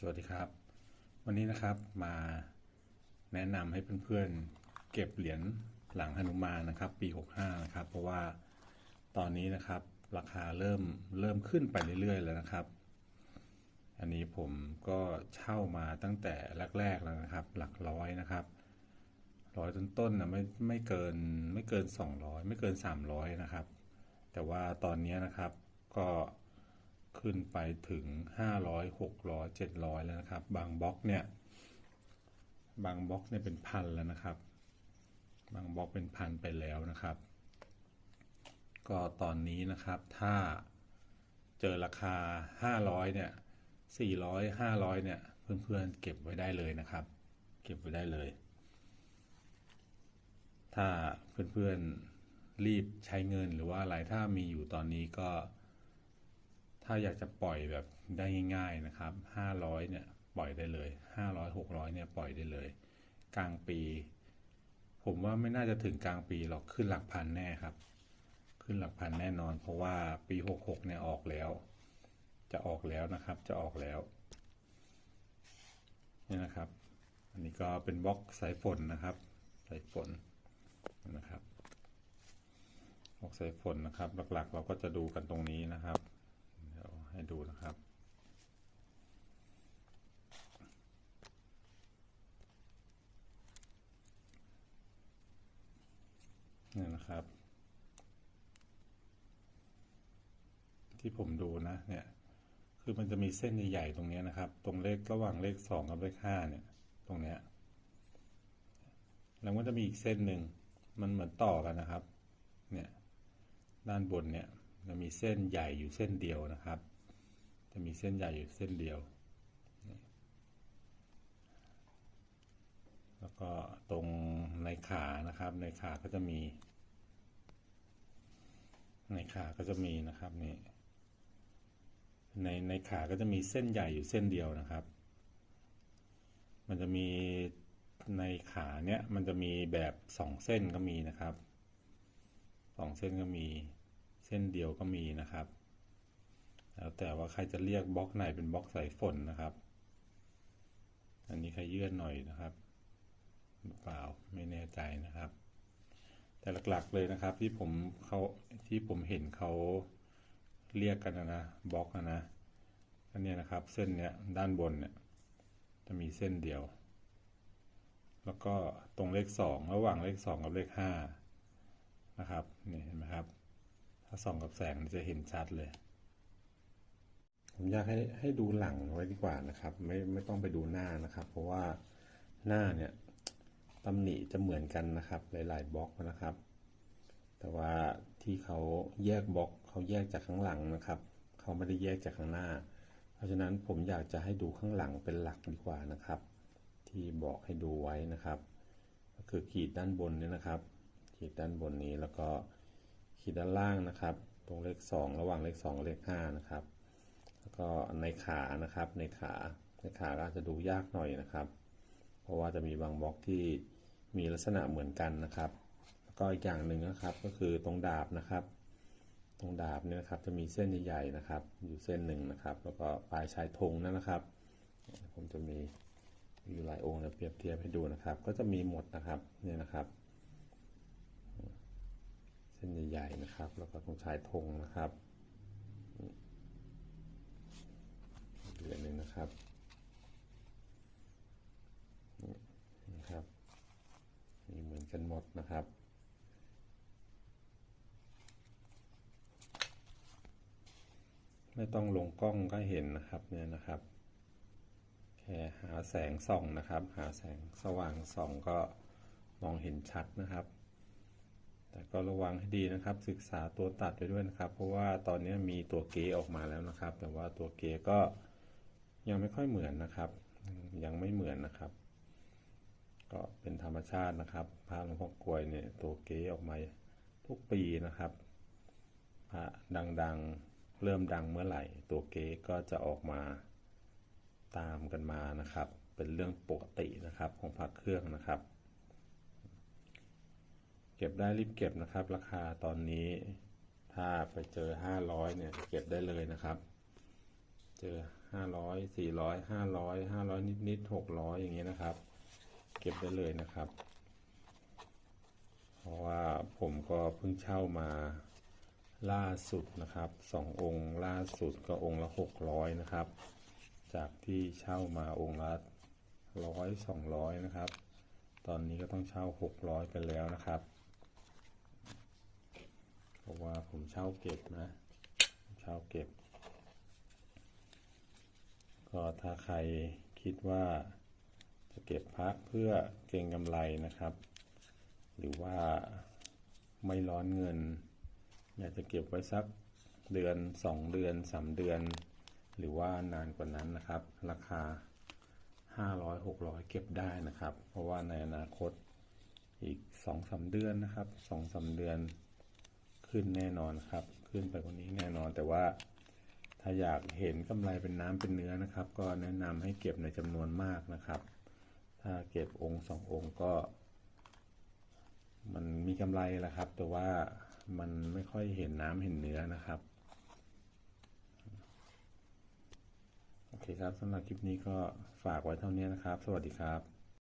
สวัสดีครับ วันนี้นะครับมาแนะนำให้เพื่อนๆเก็บเหรียญหลังหนุมานนะครับ ปี 65 นะครับ เพราะว่าตอนนี้นะครับราคาเริ่มเริ่มขึ้นไปเรื่อยๆ แล้วนะครับ อันนี้ผมก็เช่ามาตั้งแต่แรกๆแล้วนะครับ หลักร้อยนะครับร้อยต้นๆนะไม่ไม่เกินไม่เกิน 200 ไม่เกิน 300 นะครับ แต่ว่าตอนนี้นะครับก็ ขึ้นไปถึง 500 600 700 แล้วนะครับ บางบล็อกเนี่ย บางบล็อกเนี่ยเป็นพันแล้วนะครับ บางบล็อกเป็นพันไปแล้วนะครับ ก็ตอนนี้นะครับถ้าเจอราคา 500 เนี่ย 400 500 เนี่ย เพื่อนๆเก็บไว้ได้เลยนะครับ เก็บไว้ได้เลย ถ้าเพื่อนๆรีบใช้เงินหรือว่าอะไรถ้ามีอยู่ตอนนี้ก็ ถ้าอยากจะปล่อยแบบได้ง่าย ๆนะครับ 500 เนี่ยปล่อยได้เลย 500 600 เนี่ยปล่อยได้เลย กลางปี ผมว่าไม่น่าจะถึงกลางปีหรอกขึ้นหลักพันแน่ครับ ขึ้นหลักพันแน่นอน เพราะว่าปี 66 เนี่ยออกแล้ว จะออกแล้วนะครับจะออกแล้วนี่นะครับ อันนี้ก็เป็นบล็อกสายฝนนะครับ สายฝนนะครับบล็อกสายฝนนะครับ หลักๆ เราก็จะดูกันตรงนี้นะครับ ให้ดูนะครับนี่นะครับ ที่ผมดูนะเนี่ยคือมันจะมีเส้นใหญ่ๆตรงนี้นะครับ ตรงเลขระหว่างเลขสองกับเลขห้าเนี่ย ตรงเนี้ยแล้วก็จะมีอีกเส้นหนึ่งมันเหมือนต่อกันนะครับ เนี่ย ด้านบนเนี่ยจะมีเส้นใหญ่อยู่เส้นเดียวนะครับ จะมีเส้นใหญ่อยู่เส้นเดียว แล้วก็ตรงในขานะครับ ในขาก็จะมี ในขาก็จะมีนะครับนี่ในในขาก็จะมีเส้นใหญ่อยู่เส้นเดียวนะครับ มันจะมีในขาเนี้ยมันจะมีแบบสองเส้นก็มีนะครับสองเส้นก็มี เส้นเดียวก็มีนะครับ แล้วแต่ว่าใครจะเรียกบล็อกไหนเป็นบล็อกสายฝนนะครับ อันนี้ใครยื่นหน่อยนะครับหรือเปล่าไม่แน่ใจนะครับ แต่หลักๆเลยนะครับที่ผมเขาที่ผมเห็นเขาเรียกกันนะบล็อกนะนะอันนี้นะครับเส้นเนี้ยด้านบนเนี่ยจะมีเส้นเดียว แล้วก็ตรงเลขสองระหว่างเลขสองกับเลขห้านะครับนี่เห็นไหมครับ ถ้าส่องกับแสงจะเห็นชัดเลย ผมอยากให้ให้ดูหลังไว้ดีกว่านะครับ ไม่ไม่ต้องไปดูหน้านะครับ เพราะว่าหน้าเนี่ยตำหนิจะเหมือนกันนะครับ หลาย ๆบล็อกนะครับ แต่ว่าที่เขาแยกบล็อกเขาแยกจากข้างหลังนะครับเขาไม่ได้แยกจากข้างหน้า เพราะฉะนั้นผมอยากจะให้ดูข้างหลังเป็นหลักดีกว่านะครับ ที่บอกให้ดูไว้นะครับ ก็คือขีดด้านบนนี้นะครับ ขีดด้านบนนี้แล้วก็ขีดด้านล่างนะครับ ตรงเลข 2 ระหว่างเลข 2 เลข5นะครับ แล้วก็ในขานะครับในขาในขาก็จะดูยากหน่อยนะครับ เพราะว่าจะมีบางบล็อกที่มีลักษณะเหมือนกันนะครับ แล้วก็อีกอย่างหนึ่งนะครับก็คือตรงดาบนะครับ ตรงดาบเนี่ยนะครับจะมีเส้นใหญ่ๆนะครับ อยู่เส้นหนึ่งนะครับ แล้วก็ปลายชายธงนั่นนะครับ ผมจะมีอยู่หลายองค์นะเปรียบเทียบให้ดูนะครับ ก็จะมีหมดนะครับเนี่ยนะครับเส้นใหญ่ๆนะครับ แล้วก็ตรงชายธงนะครับเหลือห นะครับนี่นะครับมีเหมือนกันหมดนะครับไม่ต้องลงกล้องก็เห็นนะครับเนี่ยนะครับ แค่หาแสงส่องนะครับ หาแสงสว่างส่องก็มองเห็นชัดนะครับ แต่ก็ระวังให้ดีนะครับ ศึกษาตัวตัดไปด้วยนะครับ เพราะว่าตอนนี้มีตัวเกออกมาแล้วนะครับ แต่ว่าตัวเกก็ ยังไม่ค่อยเหมือนนะครับ ยังไม่เหมือนนะครับ ก็เป็นธรรมชาตินะครับพระหลวงพ่อกลวยเนี่ยตัวเกออกมาทุกปีนะครับพระดังๆเริ่มดังเมื่อไหร่ ตัวเกก็จะออกมาตามกันมานะครับ เป็นเรื่องปกตินะครับของพระเครื่องนะครับ เก็บได้รีบเก็บนะครับ ราคาตอนนี้ถ้าไปเจอ 500เนี่ยเก็บได้เลยนะครับ เจอห้าร้อยสี่ร้อยห้าร้อยห้าร้อยนิดๆหกร้อยอย่างเงี้ยนะครับ เก็บได้เลยนะครับ เพราะว่าผมก็เพิ่งเช่ามาล่าสุดนะครับสององค์ล่าสุดก็องค์ละหกร้อยนะครับ จากที่เช่ามาองค์ละร้อยสองร้อยนะครับ ตอนนี้ก็ต้องเช่าหกร้อยไปแล้วนะครับ เพราะว่าผมเช่าเก็บนะ เช่าเก็บ ก็ถ้าใครคิดว่าจะเก็บพระเพื่อเก็งกำไรนะครับ หรือว่าไม่ร้อนเงิน อยากจะเก็บไว้สักเดือนสองเดือนสามเดือน หรือว่านานกว่านั้นนะครับ ราคาห้าร้อยหกร้อยเก็บได้นะครับ เพราะว่าในอนาคตอีกสองสาเดือนนะครับสองสาเดือนขึ้นแน่นอนครับ ขึ้นไปกว่านี้แน่นอนแต่ว่า ถ้าอยากเห็นกำไรเป็นน้ำเป็นเนื้อนะครับ ก็แนะนำให้เก็บในจำนวนมากนะครับ ถ้าเก็บองค์สององค์ก็ มันมีกำไรแหละครับ แต่ว่ามันไม่ค่อยเห็นน้ำเห็นเนื้อนะครับโอเคครับสำหรับคลิปนี้ก็ฝากไว้เท่านี้นะครับ สวัสดีครับ